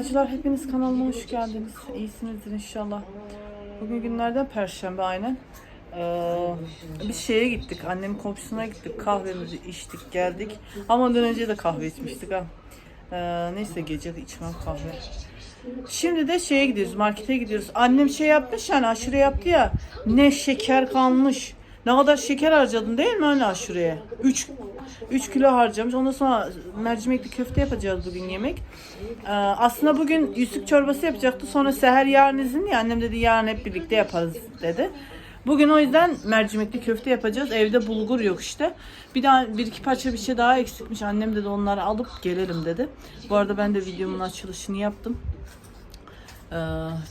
Arkadaşlar hepiniz kanalıma hoş geldiniz. İyisinizdir inşallah. Bugün günlerden perşembe aynen. Ee, biz şeye gittik. Annemin komşusuna gittik. Kahvemizi içtik geldik. Ama ondan önce de kahve içmiştik ha. Ee, neyse gece içmem kahve. Şimdi de şeye gidiyoruz. Markete gidiyoruz. Annem şey yapmış yani aşure yaptı ya. Ne şeker kalmış. Ne kadar şeker harcadın değil mi anne aşureye? 3 3 kilo harcamış. Ondan sonra mercimekli köfte yapacağız bugün yemek. Ee, aslında bugün yüzük çorbası yapacaktı. Sonra seher yarın izinli. ya. Annem dedi yarın hep birlikte yaparız dedi. Bugün o yüzden mercimekli köfte yapacağız. Evde bulgur yok işte. Bir daha bir iki parça bir şey daha eksikmiş. Annem dedi onları alıp gelelim dedi. Bu arada ben de videomun açılışını yaptım. Ee,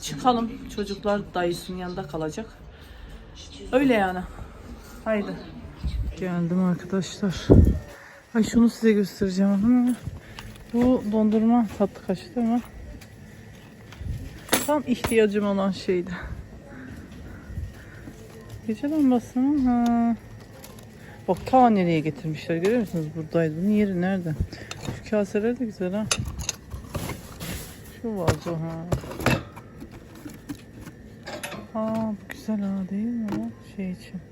çıkalım. Çocuklar dayısının yanında kalacak. Öyle yani. Haydi. Geldim arkadaşlar. Ay şunu size göstereceğim. Hı. Bu dondurma tatlı kaçtı ama tam ihtiyacım olan şeydi. Gece lambası mı? Ha. Bak ta nereye getirmişler görüyor musunuz? Buradaydı. Bunun yeri nerede? Şu kaseler de güzel ha. Şu vazo ha. Aa bu güzel ha değil mi? Şey için.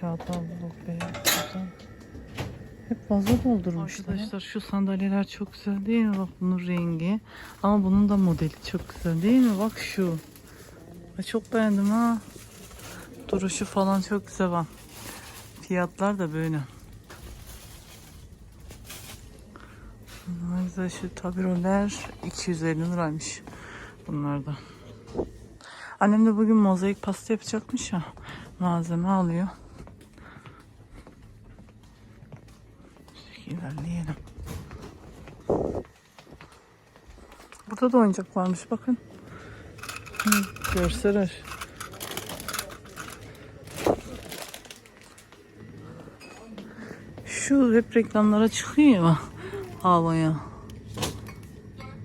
Kağıt havluluk beyaz. Hep vazo doldurmuşlar. Arkadaşlar şu sandalyeler çok güzel değil mi? Bak bunun rengi. Ama bunun da modeli çok güzel değil mi? Bak şu. Çok beğendim ha. Duruşu falan çok güzel bak. Fiyatlar da böyle. Bunlar şu tabiroler 250 liraymış. Bunlar da. Annem de bugün mozaik pasta yapacakmış ya. Malzeme alıyor. Burada da oyuncak varmış bakın. Hı. Şu hep reklamlara çıkıyor ya havaya.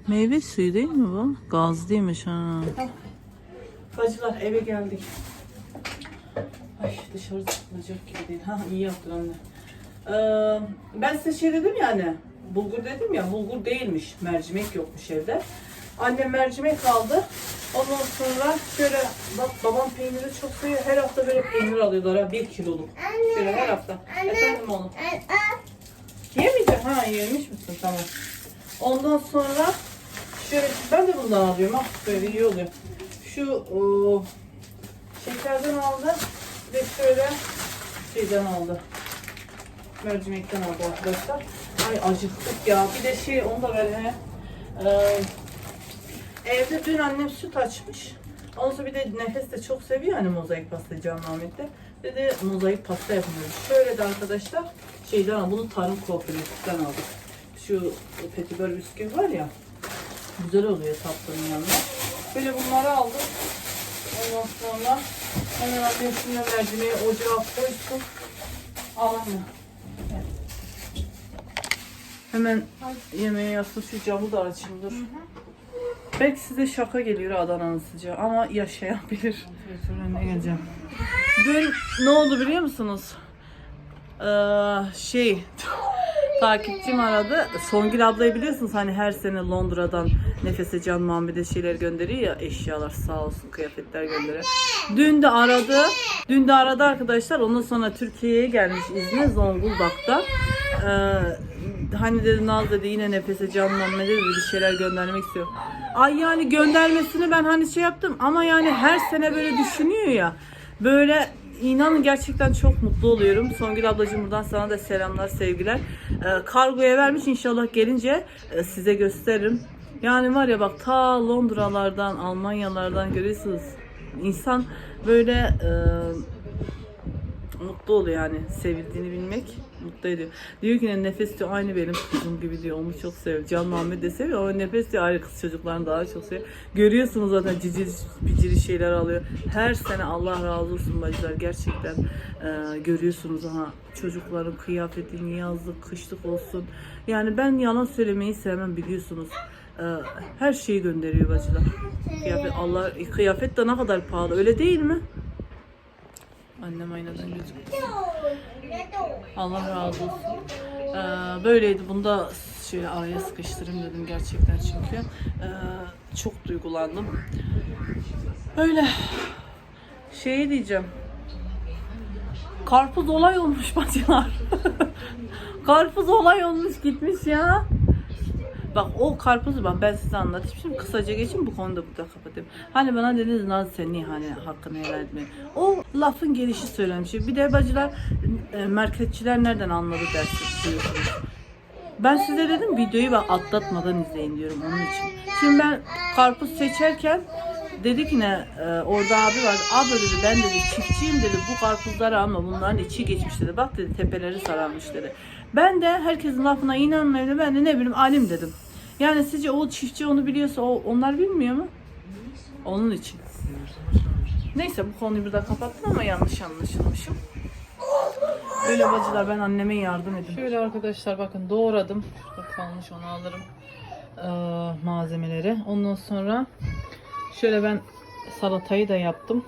Meyve suyu değil mi bu? Gaz değilmiş ha. Bacılar eve geldik. Ay dışarı çıkılacak gibi değil. Ha iyi yaptın anne. Ee, ben size şey dedim ya hani bulgur dedim ya bulgur değilmiş mercimek yokmuş evde. Annem mercimek aldı. Ondan sonra şöyle bak babam peyniri çok seviyor. Her hafta böyle peynir alıyorlar ha bir kiloluk. Şöyle her hafta. Efendim oğlum. Yemeyeceğim. Ha yemiş misin? Tamam. Ondan sonra şöyle ben de bundan alıyorum. Ah böyle iyi oluyor. Şu o, şekerden aldı ve şöyle şeyden aldı. Mercimekten aldı arkadaşlar. Ay acıktık ya. Bir de şey onu da ver he. Ee, evde dün annem süt açmış. Ondan bir de nefes de çok seviyor hani mozaik pastayı Can Ahmet'te. Dedi mozaik pasta yapıyoruz. Şöyle de arkadaşlar şeyden aldım. Bunu tarım kooperatifinden aldık. Şu petibör bisküvi var ya. Güzel oluyor tatlının yanında. Böyle bunları aldım. Ondan sonra hemen annem şimdi mercimeği ocağa koysun. Al anne. Gel. Hemen yemeğe yatsın şu camı da açayım dur. Belki size şaka geliyor Adana'nın sıcağı ama yaşayabilir. Sonra geleceğim. Dün ne oldu biliyor musunuz? Ee, şey takipçim aradı. Songül ablayı biliyorsunuz hani her sene Londra'dan Nefese Can Muhammed'e şeyler gönderiyor ya eşyalar sağ olsun kıyafetler gönderiyor. Dün de aradı. Dün de aradı arkadaşlar. Ondan sonra Türkiye'ye gelmiş İzmir Zonguldak'ta. Ee, hani dedi Naz dedi yine Nefese Can Muhammed'e bir şeyler göndermek istiyor. Ay yani göndermesini ben hani şey yaptım ama yani her sene böyle düşünüyor ya. Böyle İnanın gerçekten çok mutlu oluyorum. Songül ablacığım buradan sana da selamlar, sevgiler. Ee, kargoya vermiş inşallah gelince e, size gösteririm. Yani var ya bak ta Londralardan, Almanyalardan görüyorsunuz. İnsan böyle e, mutlu oluyor yani sevildiğini bilmek mutlu ediyor. Diyor ki ne nefes diyor aynı benim kızım gibi diyor. Onu çok seviyor. Can Muhammed de seviyor ama nefes diyor ayrı kız çocuklarını daha çok seviyor. Görüyorsunuz zaten cicili bicili şeyler alıyor. Her sene Allah razı olsun bacılar gerçekten e, görüyorsunuz ama çocukların kıyafetini yazlık kışlık olsun. Yani ben yalan söylemeyi sevmem biliyorsunuz. E, her şeyi gönderiyor bacılar. Kıyafet, Allah kıyafet de ne kadar pahalı öyle değil mi? Annem aynadan gözüküyor. Allah razı olsun. Ee, böyleydi. Bunu da şöyle araya sıkıştırayım dedim gerçekten çünkü. Ee, çok duygulandım. Öyle. Şey diyeceğim. Karpuz olay olmuş bacılar. Karpuz olay olmuş gitmiş ya. Bak o karpuzu ben, ben size anlatayım. Şimdi kısaca geçeyim bu konuda burada kapatayım. Hani bana dediniz Naz sen niye hani hakkını helal etmiyorsun? O lafın gelişi söylemiş. Bir de bacılar e, marketçiler nereden anladı dersi diyorsunuz. Ben size dedim videoyu ben atlatmadan izleyin diyorum onun için. Şimdi ben karpuz seçerken dedi ki ne e, orada abi var. Abi dedi ben dedi çiftçiyim dedi bu karpuzları ama bunların içi geçmiş dedi. Bak dedi tepeleri sararmış dedi. Ben de herkesin lafına inanmıyorum. Ben de ne bileyim alim dedim. Yani sizce o çiftçi onu biliyorsa o, onlar bilmiyor mu? Onun için. Neyse bu konuyu burada kapattım ama yanlış anlaşılmışım. Böyle bacılar ben anneme yardım edin. Şöyle arkadaşlar bakın doğradım. Şurada kalmış onu alırım. Ee, malzemeleri. Ondan sonra şöyle ben salatayı da yaptım.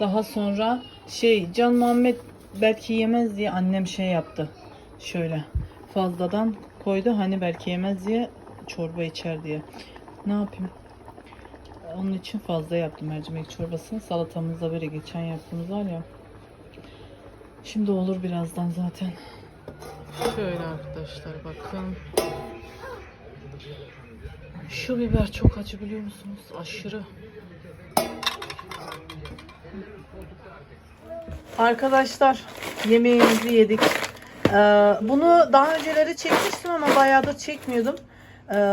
Daha sonra şey Can Muhammed belki yemez diye annem şey yaptı. Şöyle fazladan koydu hani belki yemez diye çorba içer diye. Ne yapayım? Onun için fazla yaptım mercimek çorbasını. Salatamızda böyle geçen yaptığımız var ya. Şimdi olur birazdan zaten. Şöyle arkadaşlar bakın. Şu biber çok acı biliyor musunuz? Aşırı. Arkadaşlar yemeğimizi yedik. Ee, bunu daha önceleri çekmiştim ama bayağıdır çekmiyordum. Ee,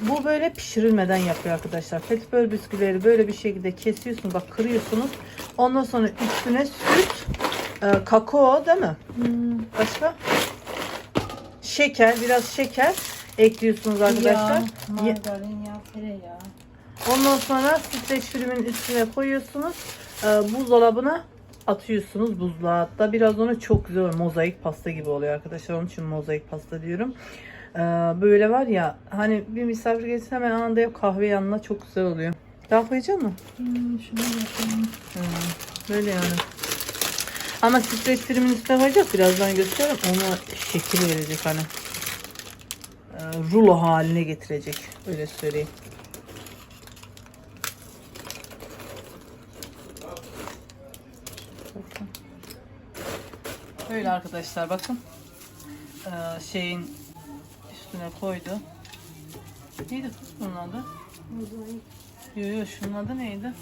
bu böyle pişirilmeden yapıyor arkadaşlar. Petibör bisküvileri böyle bir şekilde kesiyorsunuz. Bak kırıyorsunuz. Ondan sonra üstüne süt, e, kakao değil mi? Başka? Şeker, biraz şeker ekliyorsunuz arkadaşlar. Yağ, margarin, yağ, tereyağı. Ondan sonra streç filmin üstüne koyuyorsunuz. Ee, buzdolabına atıyorsunuz buzluğa hatta. Biraz onu çok güzel oluyor. Mozaik pasta gibi oluyor arkadaşlar. Onun için mozaik pasta diyorum. Ee, böyle var ya hani bir misafir gelirse hemen anında yap kahve yanına çok güzel oluyor. Daha koyacak mı? Hmm, şunu yapalım. Böyle yani. Ama streç filmin üstüne koyacak. Birazdan gösteririm. Ona şekil verecek hani. Ee, rulo haline getirecek. Öyle söyleyeyim. Böyle arkadaşlar bakın. Ee, şeyin üstüne koydu. Neydi bunun adı? Yo yo şunun adı neydi?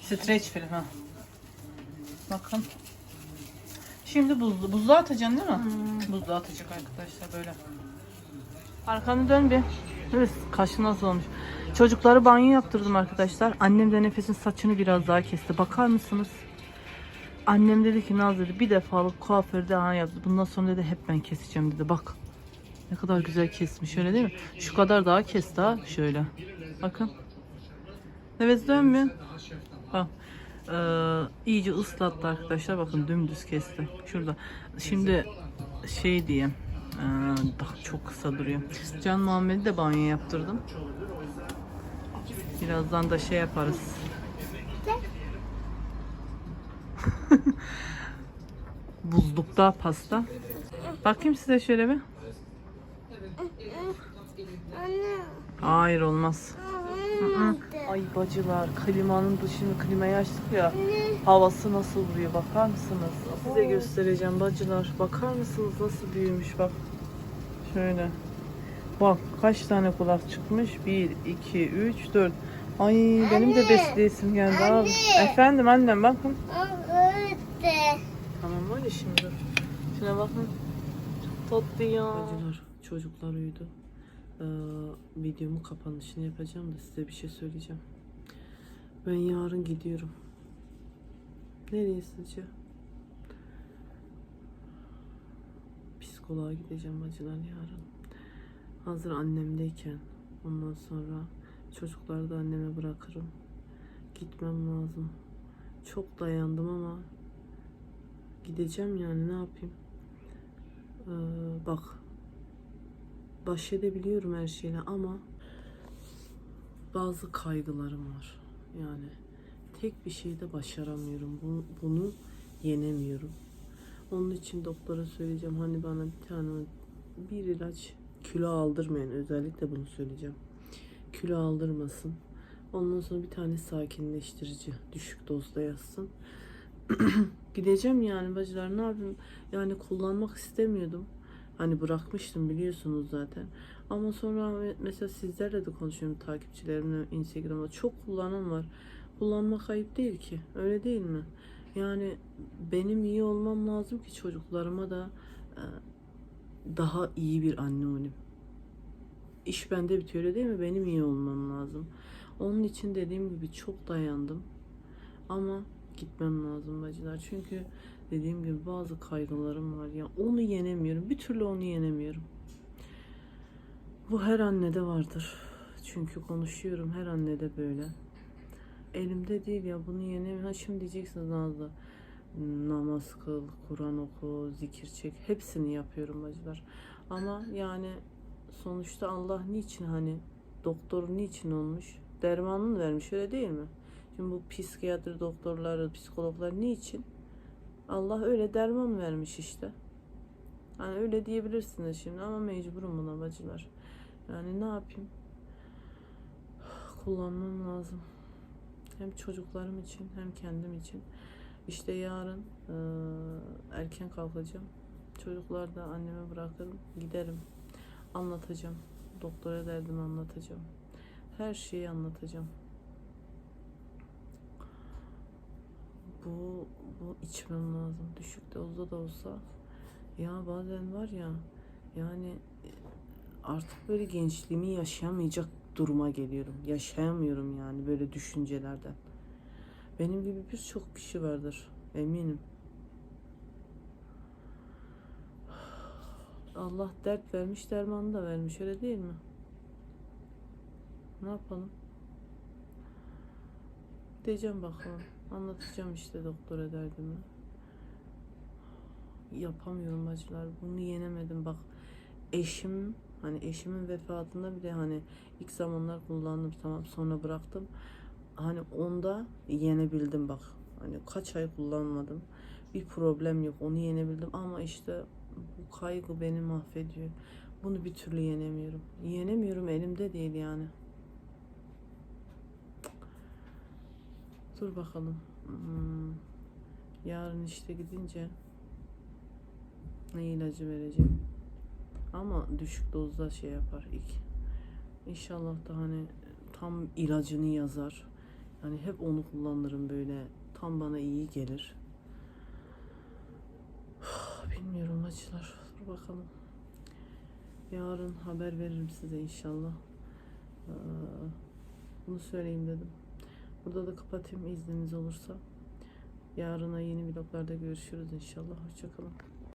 Streç film ha. Bakın. Şimdi buzlu. Buzluğa atacaksın değil mi? Buzluğa atacak arkadaşlar böyle. Arkanı dön bir. Evet kaşı nasıl olmuş. Çocukları banyo yaptırdım arkadaşlar. Annem de nefesin saçını biraz daha kesti. Bakar mısınız? Annem dedi ki Naz dedi bir defalık kuaförde ha yaptı. Bundan sonra dedi hep ben keseceğim dedi. Bak. Ne kadar güzel kesmiş öyle değil mi? Şu kadar daha kes daha şöyle. Bakın. Evet dönmüyor. Bak. Ee, iyice ıslattı arkadaşlar. Bakın dümdüz kesti. Şurada. Şimdi şey diye. Ee, bak çok kısa duruyor. Can Muhammed'i de banyo yaptırdım. Birazdan da şey yaparız. Buzlukta pasta. Bakayım size şöyle bir. Hayır olmaz. Ay bacılar klimanın dışını klimayı açtık ya havası nasıl vuruyor bakar mısınız? Size göstereceğim bacılar bakar mısınız nasıl büyümüş bak şöyle bak kaç tane kulak çıkmış 1 2 3 4 Ay benim de besleyesim geldi abi. Efendim annem bakın. Tamam var ya şimdi. dur. Şuna bakın. Çok tatlı ya. Bacılar çocuklar uyudu. Ee, videomun kapanışını yapacağım da size bir şey söyleyeceğim. Ben yarın gidiyorum. Nereye sizce? Psikoloğa gideceğim bacılar yarın. Hazır annemdeyken ondan sonra çocukları da anneme bırakırım. Gitmem lazım. Çok dayandım ama gideceğim yani ne yapayım? Ee, bak baş edebiliyorum her şeyle ama bazı kaygılarım var. Yani tek bir şeyde başaramıyorum. Bunu, bunu yenemiyorum. Onun için doktora söyleyeceğim hani bana bir tane bir ilaç kilo aldırmayın özellikle bunu söyleyeceğim. Kilo aldırmasın. Ondan sonra bir tane sakinleştirici düşük dozda yazsın. Gideceğim yani bacılar ne yapayım? Yani kullanmak istemiyordum. Hani bırakmıştım biliyorsunuz zaten. Ama sonra me- mesela sizlerle de konuşuyorum takipçilerimle Instagram'da. Çok kullanan var. Kullanmak ayıp değil ki. Öyle değil mi? Yani benim iyi olmam lazım ki çocuklarıma da e, daha iyi bir anne olayım. İş bende bitiyor öyle değil mi? Benim iyi olmam lazım. Onun için dediğim gibi çok dayandım. Ama gitmem lazım bacılar. Çünkü dediğim gibi bazı kaygılarım var ya. Onu yenemiyorum. Bir türlü onu yenemiyorum. Bu her annede vardır. Çünkü konuşuyorum her annede böyle. Elimde değil ya bunu yenemiyorum. Ha şimdi diyeceksiniz Nazlı. Namaz kıl, Kur'an oku, zikir çek. Hepsini yapıyorum bacılar. Ama yani sonuçta Allah niçin hani doktor niçin olmuş? Dermanını vermiş öyle değil mi? Şimdi bu psikiyatri doktorları, psikologlar niçin? Allah öyle derman vermiş işte. Hani öyle diyebilirsiniz şimdi ama mecburum buna bacılar. Yani ne yapayım? Kullanmam lazım. Hem çocuklarım için hem kendim için. İşte yarın eee, erken kalkacağım. Çocuklar da anneme bırakırım. Giderim. Anlatacağım. Doktora derdimi anlatacağım. Her şeyi anlatacağım. Bu, bu içmem lazım. Düşük dozda da olsa. Ya bazen var ya yani e, artık böyle gençliğimi yaşayamayacak duruma geliyorum. Yaşayamıyorum yani böyle düşüncelerden. Benim gibi birçok kişi vardır eminim. Allah dert vermiş, dermanı da vermiş öyle değil mi? Ne yapalım? Diyeceğim bakalım. Anlatacağım işte doktora derdimi. Yapamıyorum bacılar. Bunu yenemedim bak. Eşim hani eşimin vefatında bile hani ilk zamanlar kullandım tamam sonra bıraktım. Hani onda yenebildim bak. Hani kaç ay kullanmadım. Bir problem yok. Onu yenebildim ama işte bu kaygı beni mahvediyor. Bunu bir türlü yenemiyorum. Yenemiyorum elimde değil yani. Dur bakalım. Hmm. Yarın işte gidince ne ilacı vereceğim. Ama düşük dozda şey yapar ilk. İnşallah da hani tam ilacını yazar. Yani hep onu kullanırım böyle. Tam bana iyi gelir. Bilmiyorum acılar. Dur bakalım. Yarın haber veririm size inşallah. Ee, Bunu söyleyeyim dedim. Burada da kapatayım izniniz olursa. Yarına yeni vloglarda görüşürüz inşallah. Hoşçakalın.